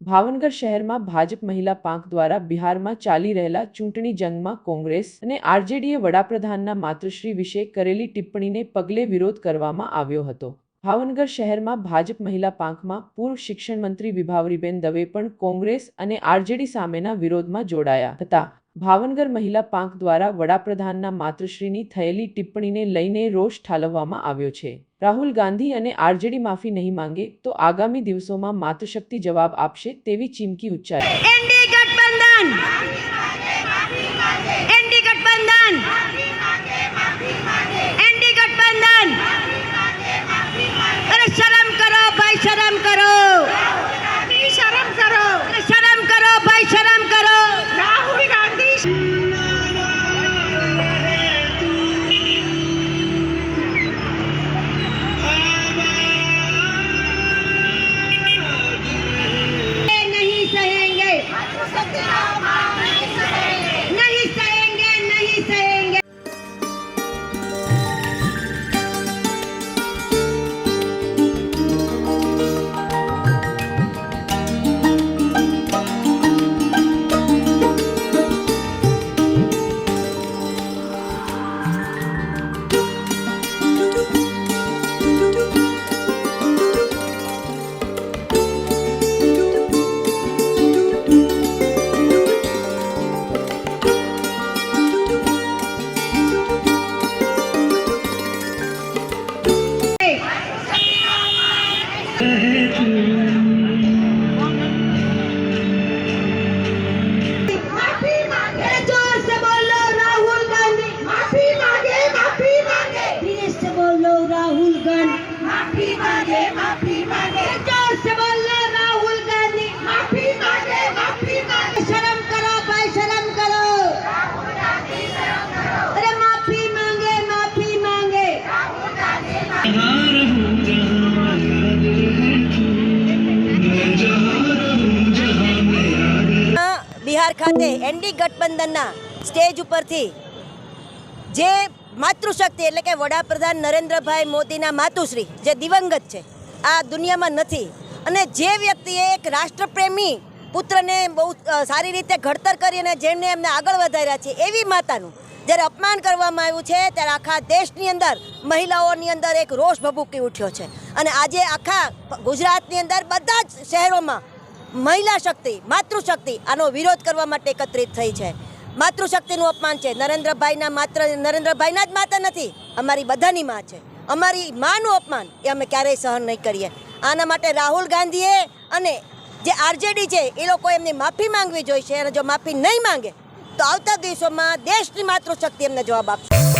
ભાવનગર શહેરમાં ભાજપ મહિલા પાંખ દ્વારા બિહારમાં ચાલી રહેલા ચૂંટણી જંગમાં કોંગ્રેસ અને આરજેડીએ વડાપ્રધાનના માતૃશ્રી વિશે કરેલી ટિપ્પણીને પગલે વિરોધ કરવામાં આવ્યો હતો. ભાવનગર શહેરમાં ભાજપ મહિલા પાંખમાં પૂર્વ શિક્ષણ મંત્રી વિભાવરીબેન દવે પણ કોંગ્રેસ અને આરજેડી સામેના વિરોધમાં જોડાયા હતા. ભાવનગર મહિલા પાંખ દ્વારા વડાપ્રધાનના માતૃશ્રીની થયેલી ટિપ્પણીને લઈને રોષ ઠાલવવામાં આવ્યો છે. રાહુલ ગાંધી અને આરજેડી માફી નહીં માંગે તો આગામી દિવસોમાં માતૃશક્તિ જવાબ આપશે તેવી ચીમકી ઉચ્ચારી. એનડી ગઠબંધન! એનડી ગઠબંધન! ND I hate you. Bihar ખાતે એનડી ગઠબંધનના સ્ટેજ ઉપરથી જે માતૃશક્તિ એટલે કે વડાપ્રધાન નરેન્દ્રભાઈ મોદીના માતુશ્રી જે દિવંગત છે, આ દુનિયામાં નથી. અને જે વ્યક્તિએ એક રાષ્ટ્રપ્રેમી પુત્રને બહુ સારી રીતે ઘડતર કરી અને જેમને એમને આગળ વધાર્યા છે, એવી માતાનું જ્યારે અપમાન કરવામાં આવ્યું છે, ત્યારે આખા દેશની અંદર, મહિલાઓની અંદર એક રોષ ભભૂકી ઉઠ્યો છે. અને આજે આખા ગુજરાતની અંદર બધા જ શહેરોમાં મહિલા શક્તિ, માતૃશક્તિ આનો વિરોધ કરવા માટે એકત્રિત થઈ છે. માતૃશક્તિનું અપમાન છે. નરેન્દ્રભાઈના માત્ર, નરેન્દ્રભાઈના જ માતા નથી, અમારી બધાની માં છે. અમારી માનું અપમાન એ અમે ક્યારેય સહન નહીં કરીએ. આના માટે રાહુલ ગાંધીએ અને જે આરજેડી છે, એ લોકો એમની માફી માંગવી જોઈશે. અને જો માફી નહીં માંગે, તો આવતા દિવસોમાં દેશની માતૃશક્તિ એમને જવાબ આપશે.